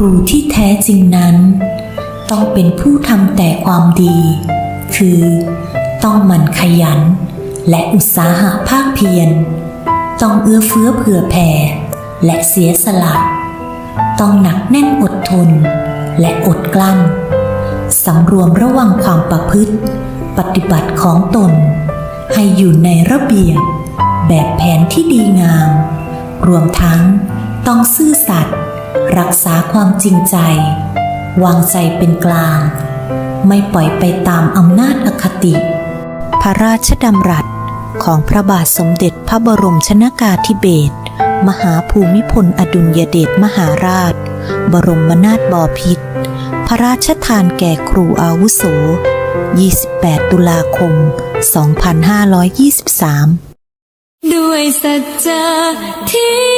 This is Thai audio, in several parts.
รูที่แท้จริงนั้น ต้องเป็นผู้ทำแต่ความดี คือต้องหมั่นขยัน และอุตสาหะภาคเพียร ต้องเอื้อเฟื้อเผื่อแผ่ และเสียสละ ต้องหนักแน่นอดทน และอดกลั้นสำรวมระวังความประพฤติ ปฏิบัติของตน ให้อยู่ในระเบียบ แบบแผนที่ดีงาม รวมทั้งต้องซื่อสัตย์ รักษาความจริงใจ วางใจเป็นกลาง ไม่ปล่อยไปตามอำนาจอคติ พระราชดำรัสของพระบาทสมเด็จพระบรมชนากาธิเบศรมหาภูมิพลอดุลยเดชมหาราช บรมนาถบพิตรพระราชทานแก่ครูอาวุโส 28 ตุลาคม 2523 ด้วยสัจจะที่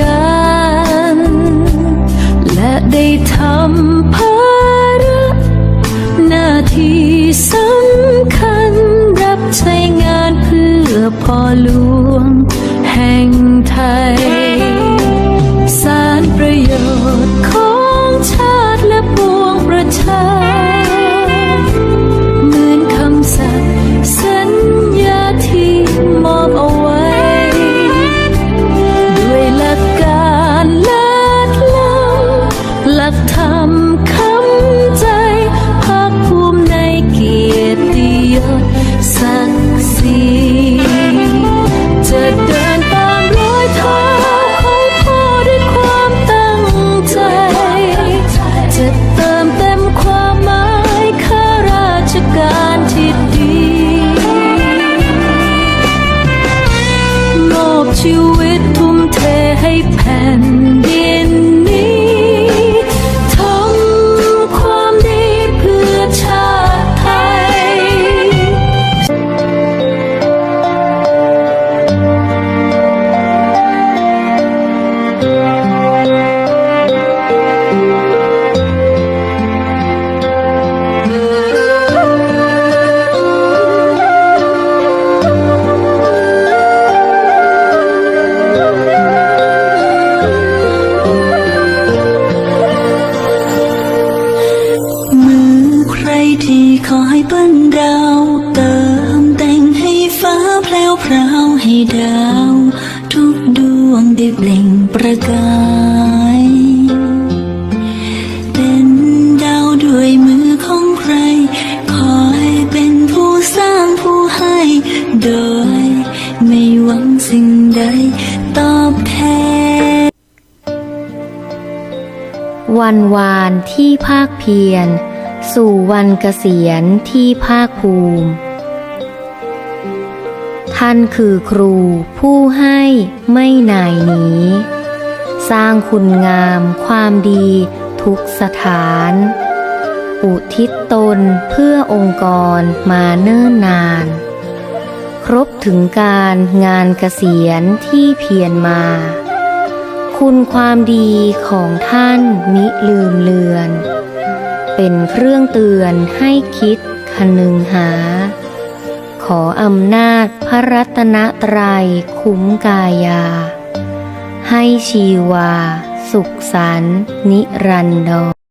การ และได้ทำภาระหน้าที่สำคัญรับใช้งานเพื่อพ่อหลวง มอ คอยปั้นดาวเติมแต่งให้ฟ้าแพลวพราวให้ดาว ทุกดวงได้เปล่งประกายเป็นดาวด้วยมือของใคร คอยเป็นผู้สร้างผู้ให้ โดยไม่หวังสิ่งใดตอบแทนวันวานที่ภาคเพียร สู่วันเกษียณที่ภาคภูมิ ท่านคือครูผู้ให้ไม่หน่ายหนีสร้างคุณงามความดีทุกสถาน อุทิศตนเพื่อองค์กรมาเนิ่นนาน ครบถึงการงานเกษียณที่เพียรมา คุณความดีของท่านมิลืมเลือน เป็นเครื่องเตือนให้คิดคนึงหา ขออำนาจพระรัตนตรัยคุ้มกายา ให้ชีวา สุขสันนิรันดร